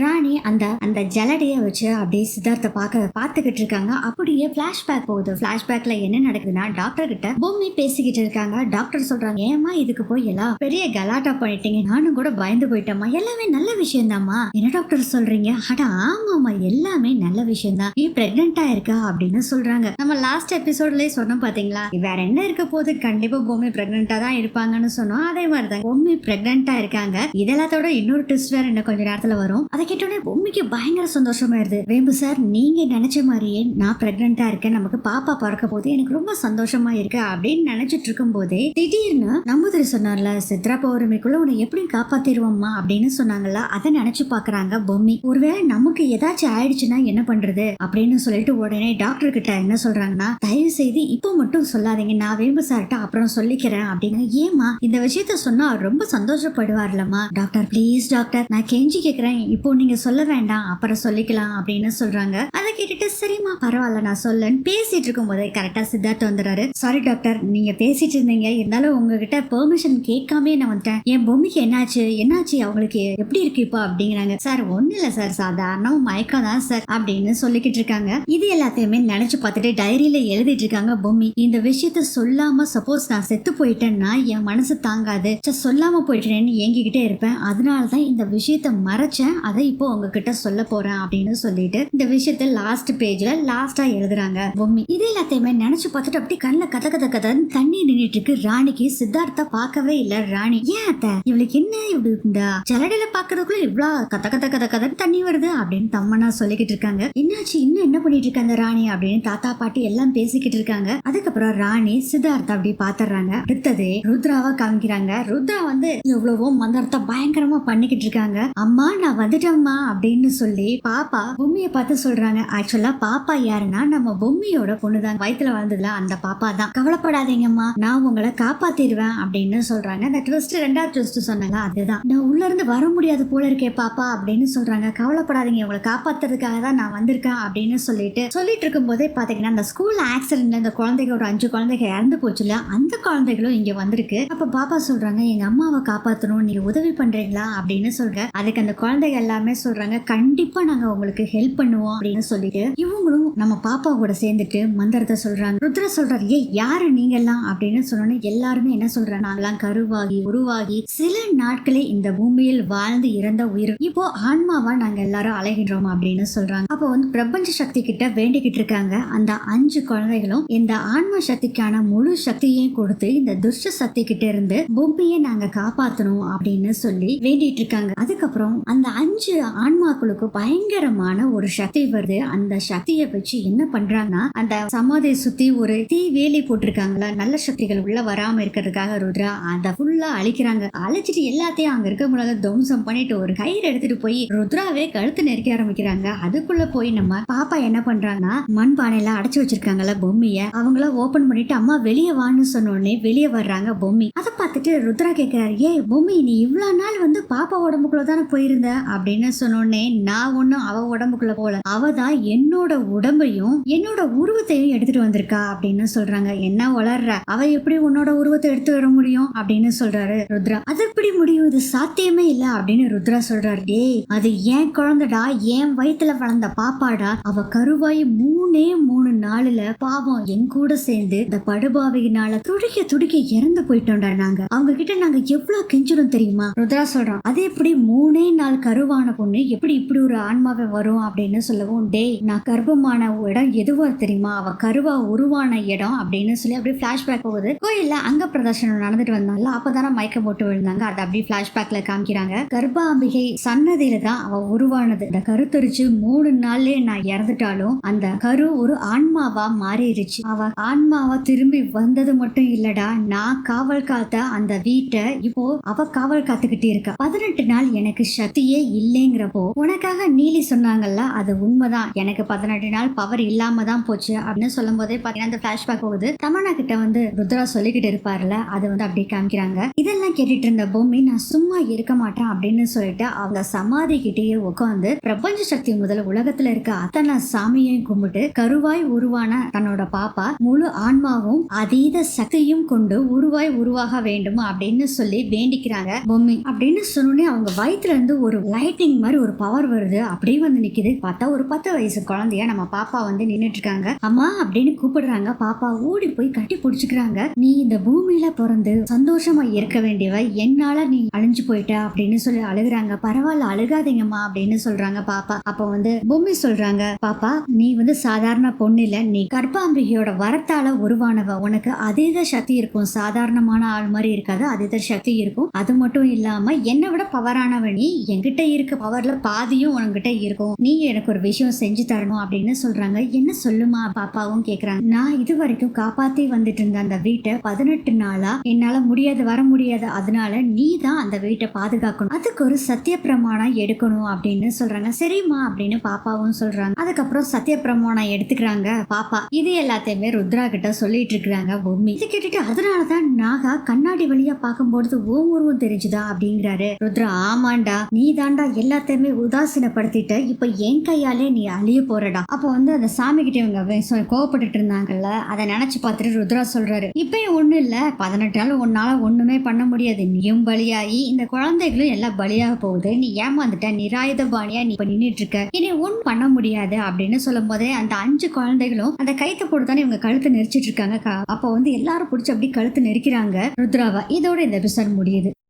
ராணி அந்த அந்த ஜலடைய வச்சு அப்படியே சித்தார்த்த பார்க்க பார்த்துக்கிட்டு இருக்காங்க. அப்படியே பிளாஷ்பேக் போகுது. பிளாஷ்பேக்ல என்ன நடக்குதுன்னா டாக்டர் கிட்ட பூமி பேசிக்கிட்டு இருக்காங்க. டாக்டர் சொல்றாங்க ஏமா இதுக்கு போய் எல்லாம் பெரிய கலாட்டா பண்ணிட்டீங்க. நானும் கூட பயந்து போயிட்டேம்மா. எல்லாமே நல்ல விஷயம் என்ன டாக்டர் சொல்றீங்க? அட ஆமாமா எல்லாமே நல்ல விஷயம் தான் நீ பிரெக்னெண்டா இருக்கா அப்படின்னு சொல்றாங்க. நம்ம லாஸ்ட் எபிசோட்லயே சொன்னோம் பாத்தீங்களா? வேற என்ன இருக்க போது கண்டிப்பா பூமி பிரெக்னெண்டா தான் இருப்பாங்கன்னு சொன்னோம். அதே மாதிரி தான் பூமி பிரெக்னெண்டா இருக்காங்க. இதெல்லாத்தோட இன்னொரு ட்விஸ்ட் வேற இன்னும் கொஞ்ச நேரத்துல வரும். அதை கேட்டோன்னே பூமிக்கு பயங்கர சந்தோஷமாயிருது. வேம்பு சார் நீங்க நினைச்ச மாதிரியே நான் பிரெக்னெண்டா இருக்கேன். நமக்கு பாப்பா பிறக்க போது எனக்கு ரொம்ப சந்தோஷமா இருக்கு அப்படின்னு நினைச்சிட்டு இருக்கும் போதே திடீர்னு நம்புதிரி சொன்னார்ல சித்ரா பௌர்ணமிக்குள்ள உன்னை எப்படி காப்பாத்திடுவோம்மா அப்படின்னு சொன்னாங்கல்ல அதை நினைச்சு பாக்குறாங்க பொம்மி. ஒருவேளை நமக்கு ஏதாச்சும் ஆயிடுச்சுன்னா என்ன பண்றது அப்படின்னு சொல்லிட்டு உடனே டாக்டர் கிட்ட என்ன சொல்றாங்கன்னா தயவு செய்து இப்போ மட்டும் சொல்லாதீங்க. நான் வேம்பு சார்ட்ட அப்புறம் சொல்லிக்கிறேன் அப்படின்னு. ஏமா இந்த விஷயத்த சொன்னா ரொம்ப சந்தோஷப்படுவார்லம்மா. டாக்டர் ப்ளீஸ் டாக்டர் நான் கெஞ்சி கேக்குறேன். இப்போ நீங்க சொல்ல வேண்டாம் அப்புறம் சொல்லிக்கலாம் அப்படின்னு சொல்றாங்க. கேட்டுட்டு சரிம்மா. பரவாயில்ல நான் சொல்லன்னு பேசிட்டு இருக்கும் போதே கரெக்டா சித்தார்த் வந்துடுறாரு. சாரி டாக்டர் நீங்க பேசிட்டு இருந்தீங்க. இருந்தாலும் உங்ககிட்ட பெர்மிஷன் கேட்காம நான் வந்துட்டேன். என் பொம்மைக்கு என்னாச்சு? என்னாச்சு? அவங்களுக்கு எப்படி இருக்கு இப்போ? அப்படிங்கிறாங்க. சார் ஒண்ணு இல்ல சார். சாதாரண மயக்கம் தான் சார். அப்படின்னு சொல்லிக்கிட்டு இருக்காங்க. இது எல்லாத்தையுமே நினைச்சு பார்த்துட்டு டைரியில எழுதிட்டு இருக்காங்க பொம்மி. இந்த விஷயத்த சொல்லாம சப்போஸ் நான் செத்து போயிட்டேன்னா என் மனசு தாங்காது. சொல்லாம போயிட்டேன்னு ஏங்கிக்கிட்டே இருப்பேன். அதனால தான் இந்த விஷயத்த மறைச்சேன். அதை இப்போ உங்ககிட்ட சொல்ல போறேன் அப்படின்னு சொல்லிட்டு இந்த விஷயத்த லாஸ்ட் பேஜ்ல லாஸ்டா எழுதுறாங்க. பொம்மி இது எல்லாத்தையுமே நினைச்சு பார்த்துட்டு அப்படி கண்ணில் கத கத கதன்னு தண்ணி நின்னுட்டு இருக்கு ராணிக்கு. சித்தார்த்தா பார்க்கவே இல்ல ராணி. ஏன் அத்த? இவளுக்கு என்ன இப்படி இந்த? ஜலடையில பாக்குறதுக்குள்ள இவ்வளவு கத கத கத கதன்னு தண்ணி வருது அப்படின்னு தம்மனா சொல்லிக்கிட்டு இருக்காங்க. என்னாச்சு? இன்னும் என்ன பண்ணிட்டு இருக்க அந்த ராணி அப்படின்னு தாத்தா பாட்டி எல்லாம் பேசிக்கிட்டு இருக்காங்க. அதுக்கப்புறம் ராணி சித்தார்த்தா அப்படி பாத்துறாங்க. அடுத்தது ருத்ராவா காமிக்கிறாங்க. ருத்ரா வந்து எவ்வளவோ மந்திரத்தை பயங்கரமா பண்ணிக்கிட்டு இருக்காங்க. அம்மா நான் வந்துட்டேம்மா அப்படின்னு சொல்லி பாப்பா பூமியை பார்த்து சொல்றாங்க. ஆக்சுவலா பாப்பா யாருன்னா நம்ம பொம்மியோட பொண்ணுதான். வயித்துல வளர்ந்ததுல அந்த பாப்பா தான். கவலைப்படாதீங்கம்மா நான் உங்களை காப்பாத்திடுவேன் அப்படின்னு சொல்றாங்க. அந்த ட்விஸ்ட் ரெண்டாவது ட்விஸ்ட் சொன்னாங்க அதுதான். நான் உள்ள இருந்து வர முடியாது போல இருக்கே பாப்பா அப்படின்னு சொல்றாங்க. கவலைப்படாதீங்க உங்களை காப்பாத்துறதுக்காக தான் நான் வந்திருக்கேன் அப்படின்னு சொல்லிட்டு சொல்லிட்டு இருக்கும் போதே பாத்தீங்கன்னா அந்த ஸ்கூல் ஆக்சிடென்ட்ல இந்த குழந்தைங்க ஒரு அஞ்சு குழந்தைங்க இறந்து போச்சுல அந்த குழந்தைகளும் இங்க வந்திருக்கு. அப்ப பாப்பா சொல்றாங்க எங்க அம்மாவை காப்பாத்தணும் நீங்க உதவி பண்றீங்களா? அப்படின்னு சொல்ற அதுக்கு அந்த குழந்தைங்க எல்லாமே சொல்றாங்க கண்டிப்பா நாங்க உங்களுக்கு ஹெல்ப் பண்ணுவோம் அப்படின்னு சொல்லிட்டு இவங்களும் நம்ம பாப்பா கூட சேர்ந்துட்டு மந்திரத்தை சொல்றாங்க. ருத்ர சொல்றாரு ஏய் யாரு நீங்க எல்லாம் அப்படின்னு சொன்னோன்னே எல்லாருமே என்ன சொல்றாங்க? நாங்களாம் கருவாகி உருவாகி சில நாட்களே இந்த பூமியில் வாழ்ந்து இறந்த உயிர். இப்போ ஆன்மாவா நாங்க எல்லாரும் அலைகின்றோம் அப்படின்னு சொல்றாங்க. அப்போ வந்து பிரபஞ்ச சக்தி கிட்ட வேண்டிக்கிட்டு இருக்காங்க. அந்த அஞ்சு குழந்தைகளும் இந்த ஆன்ம சக்திக்கான முழு சக்தியையும் கொடுத்து இந்த துஷ்ட சக்தி கிட்ட இருந்து பூமியை நாங்க காப்பாத்தணும் அப்படின்னு சொல்லி வேண்டிட்டு இருக்காங்க. அதுக்கப்புறம் அந்த அஞ்சு ஆன்மாக்களுக்கு பயங்கரமான ஒரு சக்தி வருது. அந்த சக்தியை வச்சு என்ன பண்றாங்கன்னா அந்த சமாதியை சுத்தி ஒரு தீ வேலி போட்டிருக்காங்களா? நல்ல சக்திகள் உள்ள வராம இருக்கிறதுக்காக ருத்ரா அதை ஃபுல்லா அழிக்கிறாங்க. அழிச்சிட்டு எல்லாத்தையும் அங்க இருக்கவங்களால துவம்சம் பண்ணிட்டு ஒரு கயிறு எடுத்துட்டு போய் ருத்ராவே கழுத்து நெருக்க ஆரம்பிக்கிறாங்க. அதுக்குள்ள போய் நம்ம பாப்பா என்ன பண்றாங்கன்னா மண் பானையில அடைச்சு வச்சிருக்காங்கல்ல பொம்மைய அவங்கள ஓபன் பண்ணிட்டு அம்மா வெளியே வான்னு சொன்ன உடனே வெளியே வர்றாங்க பொம்மி. அதை பார்த்துட்டு ருத்ரா கேட்கிறாரு ஏய் பொம்மி நீ இவ்வளவு நாள் வந்து பாப்பா உடம்புக்குள்ள தானே போயிருந்த? அப்படின்னு சொன்ன உடனே நான் ஒண்ணும் அவ உடம்புக்குள்ள போல அவ தான் என்னோட உடம்பையும் என்னோட உருவத்தையும் எடுத்துட்டு வந்திருக்கா அப்படின்னு சொல்றாங்க. என்ன வளர்ற? அவ எப்படி உன்னோட உருவத்தை எடுத்து வர முடியும் அப்படின்னு சொல்றாரு ருத்ரா. அது எப்படி முடியும்? இது சாத்தியமே இல்ல அப்படின்னு ருத்ரா சொல்றாரு. டேய் அது ஏன் குழந்தைடா? என் வயித்துல வளர்ந்த பாப்பாடா? அவ கருவாய் மூணே மூணு நாளுல பாவம் என் கூட சேர்ந்து இந்த படுபாவையினால துடிக்க துடிக்க இறந்து போயிட்டோம்டா நாங்க. அவங்க கிட்ட நாங்க எவ்வளவு கெஞ்சிடும் தெரியுமா? ருத்ரா சொல்றான். அது எப்படி மூணே நாள் கருவான பொண்ணு எப்படி இப்படி ஒரு ஆன்மாவை வரும் அப்படின்னு சொல்லவும் டே டேய் நான் கர்ப்பமான இடம் எதுவா தெரியுமா? அவ கருவா உருவான இடம் அப்படின்னு சொல்லி அப்படியே பிளாஷ்பேக் போகுது. கோயில்ல அங்க பிரதர்ஷனம் நடந்துட்டு வந்தால அப்பதானே மயக்கம் போட்டு விழுந்தாங்க. அதை அப்படியே பிளாஷ்பேக்ல காமிக்கிறாங்க. கர்ப்பாம்பிகை சன்னதியில தான் அவ உருவானது. இந்த கருத்தரிச்சு மூணு நாள்லயே நான் இறந்துட்டாலும் அந்த கரு ஒரு ஆன்மாவா மாறிடுச்சு அவ ஆன்மாவா திரும்பி வந்தது மட்டும் இல்லடா. நான் காவல் காத்த அந்த வீட்டை இப்போ அவ காவல் காத்துக்கிட்டே இருக்கா. பதினெட்டு நாள் எனக்கு சக்தியே இல்லைங்கிறப்போ உனக்காக நீலி சொன்னாங்கல்ல அது உண்மைதான். எனக்கு பதினெட்டு நாள் பவர் இல்லாம தான் போச்சு அப்படின்னு சொல்லும் போதே பாத்தீங்கன்னா அந்த பிளாஷ்பேக் போகுது. தமனா கிட்ட வந்து ருத்ரா சொல்லிக்கிட்டு இருப்பார்ல அது வந்து அப்படியே காமிக்கிறாங்க. இதெல்லாம் கேட்டுட்டு இருந்த பூமி நான் சும்மா இருக்க மாட்டேன் அப்படின்னு சொல்லிட்டு அவங்க சமாதி கிட்டேயே உட்காந்து பிரபஞ்ச சக்தி முதல் உலகத்துல இருக்க அத்தனை சாமியையும் கும்பிட்டு கருவாய் உருவான தன்னோட பாப்பா முழு ஆன்மாவும் அதீத சக்தியும் கொண்டு உருவாய் உருவாக வேண்டும் அப்படின்னு சொல்லி வேண்டிக்கிறாங்க பொம்மி அப்படின்னு சொன்னோடனே அவங்க வயித்துல இருந்து ஒரு லைட்டிங் மாதிரி ஒரு பவர் வருது. அப்படியே வந்து நிக்குது. பார்த்தா ஒரு பத்து வயசு குழந்தைய நம்ம பாப்பா வந்து நின்னுட்டு இருக்காங்க அம்மா அப்படின்னு கூப்பிடுறாங்க. பாப்பா ஓடி போய் கட்டி பிடிச்சிக்கிறாங்க. நீ இந்த பூமியில பிறந்து சந்தோஷமா இருக்க வேண்டியவ என்னால நீ அழிஞ்சு போயிட்ட அப்படின்னு சொல்லி அழுகுறாங்க. பரவாயில்ல அழுகாதீங்கம்மா அப்படின்னு சொல்றாங்க பாப்பா. அப்ப வந்து பூமி சொல்றாங்க பாப்பா நீ வந்து சாதாரண பொண்ணு இல்ல. நீ கர்ப்பாம்பிகையோட வரத்தால உருவானவ. உனக்கு அதீத சக்தி இருக்கும். சாதாரணமான ஆள் மாதிரி இருக்காது. அதீத சக்தி இருக்கும். அது மட்டும் இல்லாம என்னை விட பவரானவ நீ என்கிட்ட இருக்க பவர்ல பாதியும் உன்கிட்ட இருக்கும். நீ எனக்கு ஒரு விஷயம் செஞ்சு தரணும் அப்படின்னு சொல்றாங்க. என்ன சொல்லுமா பாப்பாவும் கேக்குறாங்க. நான் இது வரைக்கும் காப்பாத்தி வந்துட்டு இருந்த அந்த வீட்டை பதினெட்டு நாளா என்னால முடியாது வர முடியாது. அதனால நீ தான் அந்த வீட்டை பாதுகாக்கணும். அதுக்கு ஒரு சத்திய பிரமாணம் எடுக்கணும் அப்படின்னு சொல்றாங்க. சரிம்மா அப்படின்னு பாப்பாவும் சொல்றாங்க. அதுக்கப்புறம் சத்திய பிரமாணம் எடுத்துக்கிறாங்க பாப்பா. இது எல்லாத்தையுமே ருத்ரா கிட்ட சொல்லிட்டு இருக்கிறாங்க பொம்மி. இது கேட்டுட்டு அதனாலதான் நாகா கண்ணாடி வழியா பார்க்கும்போது ஓம் உருவம் தெரிஞ்சுதா அப்படிங்கிறாரு. ருத்ரா ஆமாண்டா. நீ தாண்டா எல்லாத்தையுமே உதாசீனப்படுத்திட்ட. இப்ப என் கையாலே நீ அழிய போறடா. அப்போ வந்து அந்த சாமி கிட்ட இவங்க வே- கோவப்பட்டுட்டு இருந்தாங்கல்ல அதை நினைச்சு பார்த்துட்டு ருத்ரா சொல்றாரு இப்பயும் ஒண்ணு இல்ல பதினெட்டு நாள் உன்னால ஒண்ணுமே பண்ண முடியாது. நீயும் பலியாகி இந்த குழந்தைகளும் எல்லாம் பலியாக போகுது. நீ ஏமாந்துட்ட நிராயுத பாணியா நீ இப்ப நின்னுட்டு இருக்க இனி ஒன்றும் பண்ண முடியாது அப்படின்னு சொல்லும் போதே அந்த அஞ்சு குழந்தைகளும் அந்த கைத்தை போட்டு தானே இவங்க கழுத்து நெரிச்சிட்டு இருக்காங்க அப்போ வந்து எல்லாரும் பிடிச்சி அப்படி கழுத்து நெரிக்கிறாங்க ருத்ராவா. இதோட இந்த எபிசோட் முடியுது.